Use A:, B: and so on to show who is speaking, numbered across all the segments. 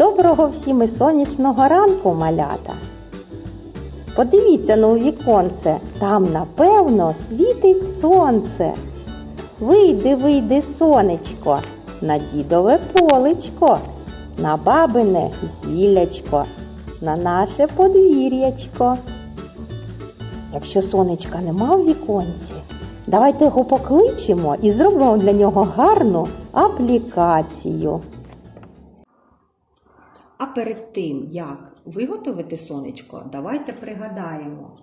A: Доброго всім і сонячного ранку, малята. Подивіться на у віконце, там, напевно, світить сонце. Вийди, вийди, сонечко, на дідове полечко, на бабине зіллячко, на наше подвір'ячко. Якщо сонечка нема в віконці, давайте його покличемо і зробимо для нього гарну аплікацію.
B: А перед тим, як виготовити сонечко, давайте пригадаємо,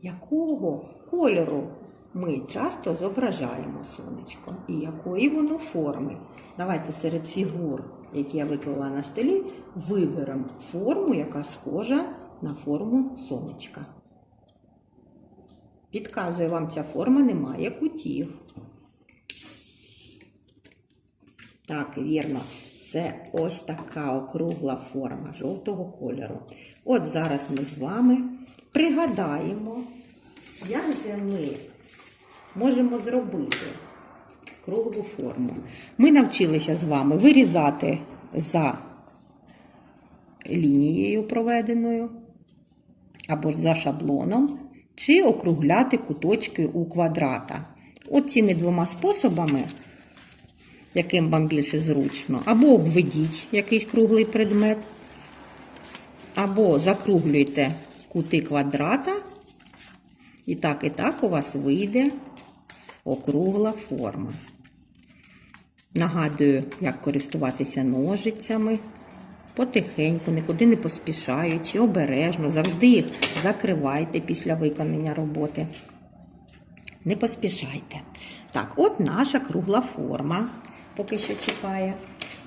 B: якого кольору ми часто зображаємо сонечко і якої воно форми. Давайте серед фігур, які я виклала на столі, виберемо форму, яка схожа на форму сонечка. Підказую вам, ця форма не має кутів. Так, вірно. Це ось така округла форма жовтого кольору. От зараз ми з вами пригадаємо, як же ми можемо зробити круглу форму. Ми навчилися з вами вирізати за лінією проведеною або за шаблоном, чи округляти куточки у квадрата. От цими двома способами яким вам більше зручно. Або обведіть якийсь круглий предмет, або закруглюйте кути квадрата. І так, і так у вас вийде округла форма. Нагадую, як користуватися ножицями. Потихеньку, нікуди не поспішаючи, обережно, завжди їх закривайте після виконання роботи. Не поспішайте. Так, от наша кругла форма поки що чекає.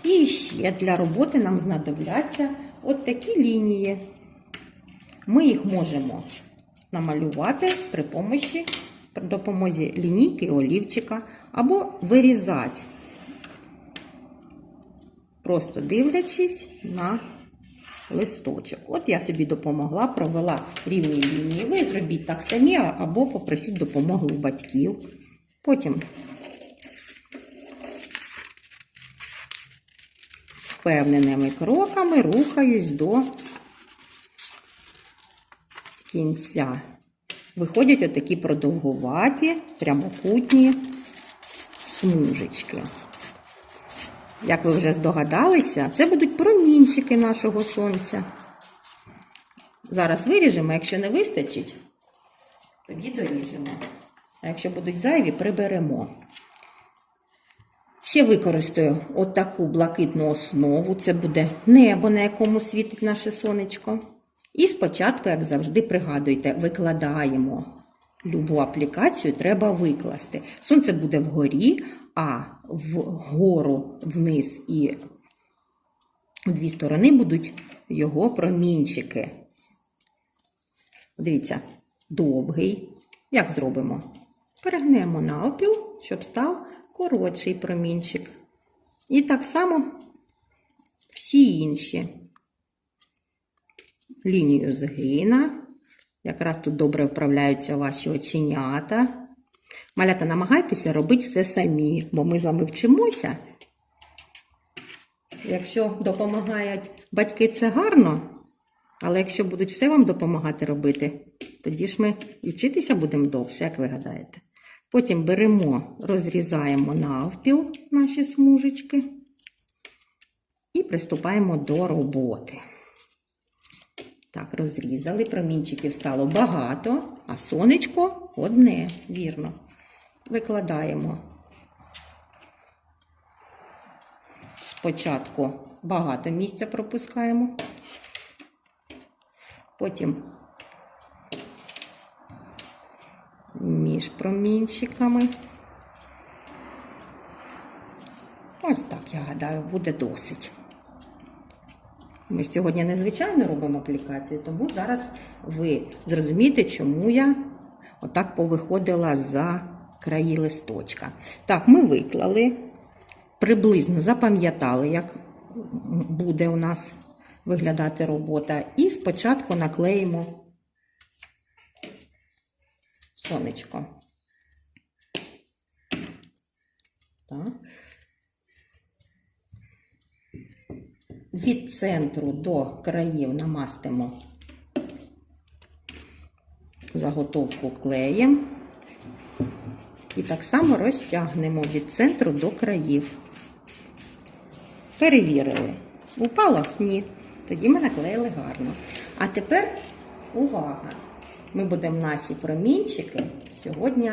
B: І ще для роботи нам знадобляться от такі лінії. Ми їх можемо намалювати при помощі, при допомозі лінійки, олівчика, або вирізати, просто дивлячись на листочок. От я собі допомогла, провела рівні лінії. Ви зробіть так самі, або попросіть допомоги у батьків. Потім впевненими кроками рухаюсь до кінця. Виходять отакі продовгуваті, прямокутні смужечки. Як ви вже здогадалися, це будуть промінчики нашого сонця. Зараз виріжемо, якщо не вистачить, тоді доріжемо. А якщо будуть зайві, приберемо. Ще використаю отаку блакитну основу. Це буде небо, на якому світить наше сонечко. І спочатку, як завжди, пригадуйте, викладаємо любу аплікацію, треба викласти. Сонце буде вгорі, а вгору, вниз і в дві сторони будуть його промінчики. Дивіться, довгий. Як зробимо? Перегнемо навпіл, щоб став коротший промінчик. І так само всі інші. Лінію згина. Якраз тут добре вправляються ваші оченята. Малята, намагайтеся робити все самі, бо ми з вами вчимося. Якщо допомагають батьки, це гарно. Але якщо будуть все вам допомагати робити, тоді ж ми вчитися будемо довше, як ви гадаєте. Потім беремо, розрізаємо навпіл наші смужечки і приступаємо до роботи. Так, розрізали, промінчиків стало багато, а сонечко одне, вірно. Викладаємо спочатку багато місця пропускаємо, потім між промінчиками. Ось так, я гадаю, буде досить. Ми сьогодні незвичайно робимо аплікацію, тому зараз ви зрозумієте, чому я отак повиходила за краї листочка. Так, ми виклали, приблизно запам'ятали, як буде у нас виглядати робота. І спочатку наклеїмо сонечко. Так. від центру до країв намастимо заготовку клеєм. І так само розтягнемо від центру до країв. Перевірили. Упало? Ні. Тоді ми наклеїли гарно. А тепер увага! Ми будемо наші промінчики сьогодні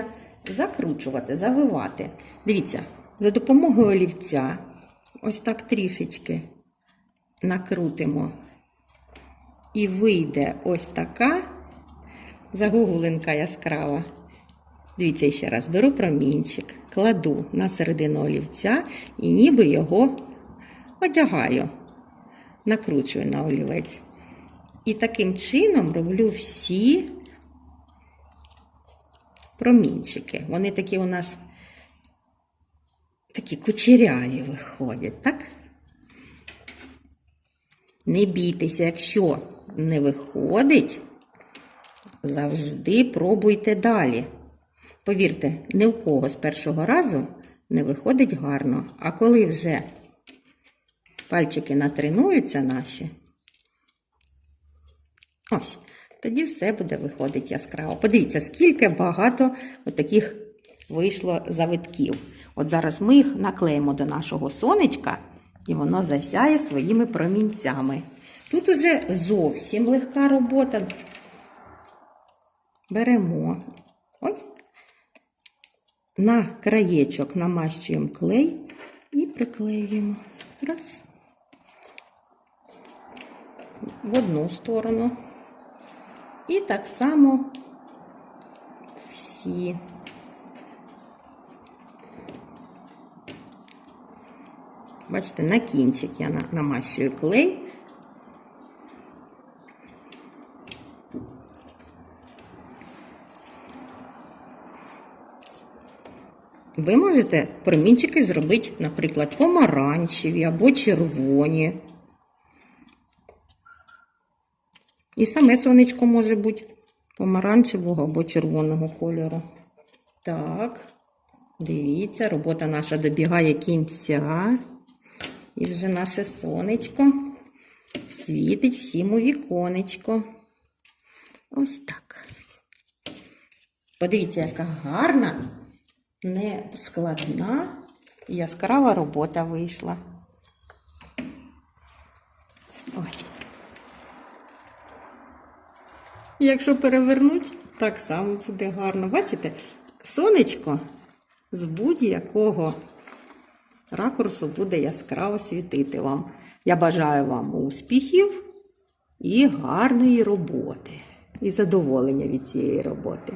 B: закручувати, завивати. Дивіться, за допомогою олівця ось так трішечки накрутимо. І вийде ось така загуглинка яскрава. Дивіться ще раз, беру промінчик, кладу на середину олівця і ніби його одягаю, накручую на олівець. І таким чином роблю всі промінчики. Вони такі у нас такі кучеряві виходять, так? Не бійтеся, якщо не виходить, завжди пробуйте далі. Повірте, ні в кого з першого разу не виходить гарно. А коли вже пальчики натренуються наші, ось, тоді все буде виходить яскраво. Подивіться, скільки багато таких вийшло завитків. От зараз ми їх наклеїмо до нашого сонечка, і воно засяє своїми промінцями. Тут уже зовсім легка робота. Беремо. Ой. На краєчок намащуємо клей і приклеюємо. Раз. В одну сторону. І так само всі. Бачите, на кінчик я намащую клей. Ви можете промінчики зробити, наприклад, помаранчеві або червоні. І саме сонечко може бути помаранчевого або червоного кольору. Так, дивіться, робота наша добігає кінця. І вже наше сонечко світить всім у віконечко. Ось так. Подивіться, яка гарна, не складна яскрава робота вийшла. Ось. Якщо перевернуть, так само буде гарно. Бачите, сонечко з будь-якого ракурсу буде яскраво світити вам. Я бажаю вам успіхів і гарної роботи, і задоволення від цієї роботи.